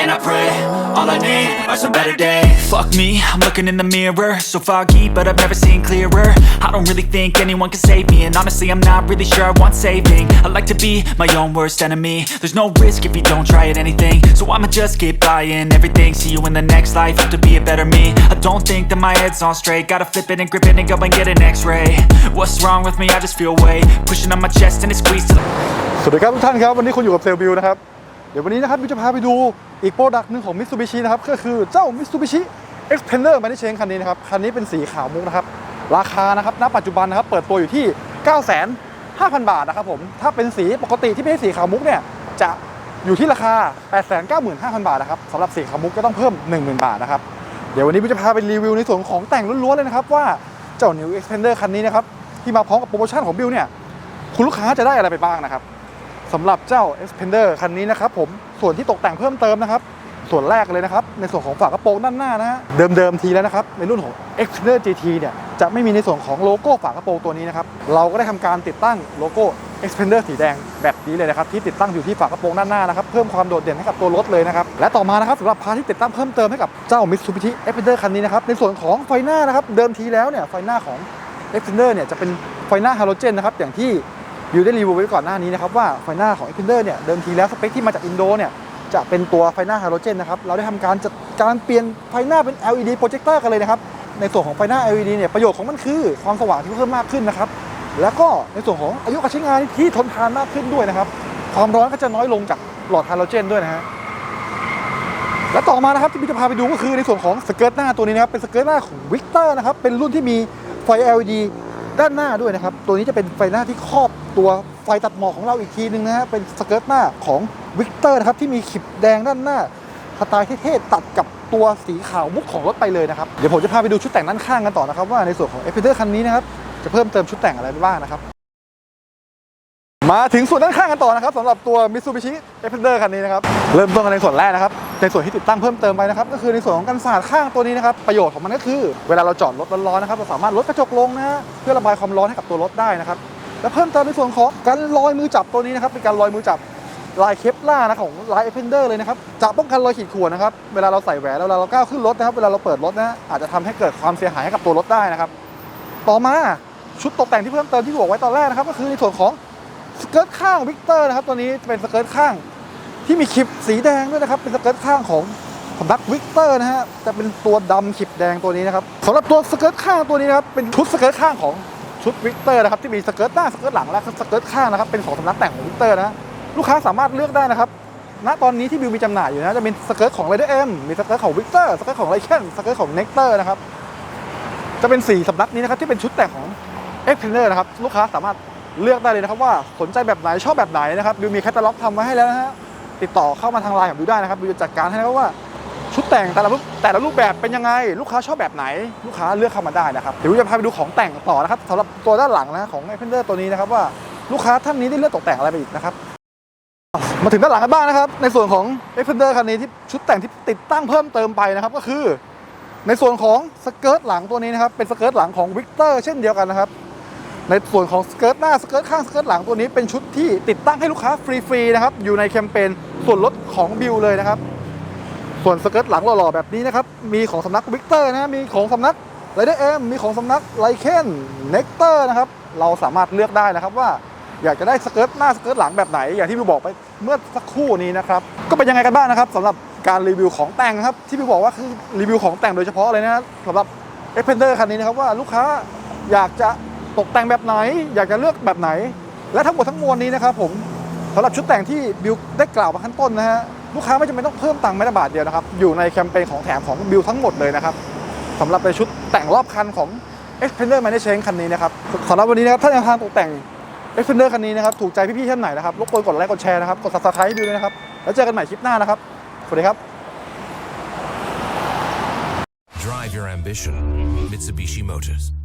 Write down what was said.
and I pray, all I need are some better days. Fuck me, I'm looking in the mirror, so foggy, but I've never seen clearer. I don't really think anyone can save me, and honestly, I'm not really sure I want saving. I like to be my own worst enemy. There's no risk if you don't try at anything, so I'ma just keep buying everything. See you in the next life, have to be a better me. I don't think that my head's on straight, gotta flip it and grip it and go and get an X-ray. What's wrong with me? I just feel weight pushing on my chest and it squeezes till. สวัสดีครับทุกท่านครับวันนี้คุณอยู่กับเซลบิวนะครับ เดี๋ยววันนี้นะครับบิวจะพาไปดู อีกโปรดักต์หนึ่งของ Mitsubishi นะครับก็คือเจ้า Mitsubishi Xpander มาในเชงคันนี้นะครับ คันนี้เป็นสีขาวมุกนะครับ ราคานะครับณปัจจุบันนะครับ เปิดตัวอยู่ที่ 9 5 0 0 0 บาทนะครับผม ถ้าเป็นสีปกติที่ไม่ใช่สีขาวมุกเนี่ย จะอยู่ที่ราคา 895,000 บาทนะครับสำหรับสีขาวมุกก็ต้องเพิ่ม 10,000 บาทนะครับ เดี๋ยววันนี้บิวจะพาไปรีวิวในส่วนของแต่งล้วนๆเลยนะครับว่าเจ้า New Xpander คันนี้นะครับที่มาพร้อมกับโปรโมชั่นของบิวเนี่ยคุณลูกค้าจะได้อะไรไปบ้างนะครับสำหรับเจ้า Xpander คันนี้นะครับผม ส่วนที่ตกแต่งเพิ่มเติมนะครับ ส่วนแรกเลยนะครับ ในส่วนของฝากระโปรงด้านหน้านะฮะเดิมๆทีแล้วนะครับ ในรุ่นของ Xpander GT เนี่ยจะไม่มีในส่วนของโลโก้ฝากระโปรงตัวนี้นะครับเราก็ได้ทำการติดตั้งโลโก้ Xpander สีแดงแบบนี้เลยนะครับที่ติดตั้งอยู่ที่ฝากระโปรงด้านหน้านะครับเพิ่มความโดดเด่นให้กับตัวรถเลยนะครับและต่อมานะครับสำหรับพาที่ติดตั้งเพิ่มเติมให้กับเจ้า Mitsubishi Xpander คันนี้นะครับในส่วนของไฟหน้านะครับเดิมทีแล้วเนี่ยไฟหน้าของ Xpander เนี่ยจะเป็นไฟหน้าฮาโลเจนนะครับอย่างที่ วิวได้รีวิวไว้ก่อนหน้านี้นะครับว่าไฟหน้าของ Xpander เนี่ยเดิมทีแล้วสเปคที่มาจากอินโดเนี่ยจะเป็นตัวไฟหน้าไฮาโลเจนนะครับเราได้ทำการจัดการเปลี่ยนไฟหน้าเป็น LED โปรเจคเตอร์กันเลยนะครับในส่วนของไฟหน้า LED เนี่ยประโยชน์ของมันคือความสว่างที่เพิ่มมากขึ้นนะครับแล้วก็ในส่วนของอายุการใช้งานที่ทนทานมากขึ้นด้วยนะครับความร้อนก็จะน้อยลงจากหลอดไฮาโลเจนด้วยนะฮะและต่อมานะครับที่พี่จะพาไปดูก็คือในส่วนของสเกิร์ตหน้าตัวนี้นะครับเป็นสเกิร์ตหน้าของวิกเตอร์นะครับเป็นรุ่นที่มีไฟ LED ด้านหน้าด้วยนะครับ ตัวนี้จะเป็นไฟหน้าที่ครอบตัวไฟตัดหมอกของเราอีกทีนึงนะฮะเป็นสเกิร์ตหน้าของวิกเตอร์นะครับที่มีขีดแดงด้านหน้าสไตล์เท่ๆตัดกับตัวสีขาวมุกของรถไปเลยนะครับ เดี๋ยวผมจะพาไปดูชุดแต่งด้านข้างกันต่อนะครับ ว่าในส่วนของเอฟเฟเตอร์คันนี้นะครับจะเพิ่มเติมชุดแต่งอะไรบ้างนะครับ มาถึงส่วนด้านข้างกันต่อนะครับสำหรับตัว Mitsubishi e x p a n d e r คันนี้นะครับ เริ่มต้นกันในส่วนแรกนะครับ ในส่วนที่ติดตั้งเพิ่มเติมไปนะครับ ก็คือในส่วนของกันสาดข้างตัวนี้นะครับ ประโยชน์ของมันก็คือ เวลาเราจอดรถร้อนๆนะครับ เราสามารถลดกระจกลงนะเพื่อระบายความร้อนให้กับตัวรถได้นะครับ และเพิ่มเติมในส่วนของการลอยมือจับตัวนี้นะครับเป็นการลอยมือจับลายเคปล่านะของลาย Xpander เลยนะครับจะป้องกันรอยขีดข่วนนะครับเวลาเราใส่แหวนแล้วเวลาเราก้าวขึ้นรถนะครับเวลาเราเปิดรถนะอาจจะทำให้เกิดความเสียหายให้กับตัวรถได้นะครับต่อมาชุดตกแต่งที่เพิ่มเติมที่บอกไว้ตอนแรกนะครับก็คือในส่วนของ สเกิร์ตข้างวิกเตอร์นะครับตัวนี้เป็นสเกิร์ตข้างที่มีขีบสีแดงด้วยนะครับ เป็นสเกิร์ตข้างของสำนักวิกเตอร์นะฮะจะเป็นตัวดำขีบแดงตัวนี้นะครับสำหรับตัวสเกิร์ตข้างตัวนี้นะครับเป็นชุดสเกิร์ตข้างของชุดวิกเตอร์นะครับที่มีสเกิร์ตหน้าสเกิร์ตหลังและสเกิร์ตข้างนะครับเป็นของสำนักแต่งของวิกเตอร์นะลูกค้าสามารถเลือกได้นะครับณตอนนี้ที่บิวมีจำหน่ายอยู่นะจะเป็นสเกิร์ตของไรเดอร์เอ็มมีสเกิร์ตของวิกเตอร์สเกิร์ตของไรเคนสเกิร์ตของเน็กเตอร์นะครับจะเป็นสีสำนักนี้นะครับที่เป็นชุดแต่งของเอ็กเพนเนอร์นะครับลูกค้าสามารถ เลือกได้เลยนะครับว่าสนใจแบบไหนชอบแบบไหนนะครับบิวมีแคตตาล็อกทำไว้ให้แล้วนะฮะติดต่อเข้ามาทางไลน์ของบิวได้นะครับบิวจะจัดการให้นะครับว่าชุดแต่งแต่ละรูปแต่ละรูปแบบเป็นยังไง ลูกค้าชอบแบบไหน ลูกค้าเลือกเข้ามาได้นะครับเดี๋ยวบิวจะพาไปดูของแต่งต่อนะครับสำหรับตัวด้านหลังนะของเอ็กเพนเนอร์ตัวนี้นะครับว่าลูกค้าท่านนี้ได้เลือกตกแต่งอะไรไปอีกนะครับมาถึงด้านหลังกันบ้างนะครับ ในส่วนของ e x p a n d e r คันนี้ที่ชุดแต่งที่ติดตั้งเพิ่มเติมไปนะครับก็คือ ในส่วนของสเกิร์ตหลังตัวนี้นะครับเป็นสเกิร์ตหลังของวิกเตอร์เช่นเดียวกันนะครับ ในส่วนของสเกิร์ตหน้าสเกิร์ตข้างสเกิร์ตหลังตัวนี้เป็นชุดที่ติดตั้งให้ลูกค้าฟรีๆนะครับอยู่ในแคมเปญส่วนลดของบิลเลยนะครับ ส่วนสเกิร์ตหลังหล่อๆแบบนี้นะครับมีของสำนักวิกเตอร์นะมีของสำนักไรเดอร์เอ็มมีของสำนักไลเคนเน็กเตอร์นะครับเราสามารถเลือกได้นะครับว่าอยากจะได้สเกิร์ตหน้าสเกิร์ตหลังแบบไหน อย่างที่พี่บอกไปเมื่อสักครู่นี้นะครับก็เป็นยังไงกันบ้างนะครับสำหรับการรีวิวของแต่งครับที่พี่บอกว่าคือรีวิวของแต่งโดยเฉพาะเลยนะสำหรับ e x p a n d e r คันนี้นะครับว่าลูกค้าอยากจะ ตกแต่งแบบไหน อยากจะเลือกแบบไหน และทั้งหมดทั้งมวลนี้นะครับผมสำหรับชุดแต่งที่บิวได้กล่าวมาขั้นต้นนะฮะลูกค้าไม่จำเป็นต้องเพิ่มตังค์แม้แต่บาทเดียวนะครับอยู่ในแคมเปญของแถมของบิวทั้งหมดเลยนะครับสำหรับในชุดแต่งรอบคันของ e x p a n d e r m a n a g e คันนี้นะครับสำหรับวันนี้นะครับถ้าแนวทางตกแต่ง e x p a n d e r คันนี้นะครับถูกใจพี่ๆท่านไหนนะครับรบกวนกดไลค์กดแชร์นะครับกด subscribe ให้ดูด้วยนะครับแล้วเจอกันใหม่คลิปหน้านะครับสวัสดีครับ Drive your ambition. Mitsubishi Motors.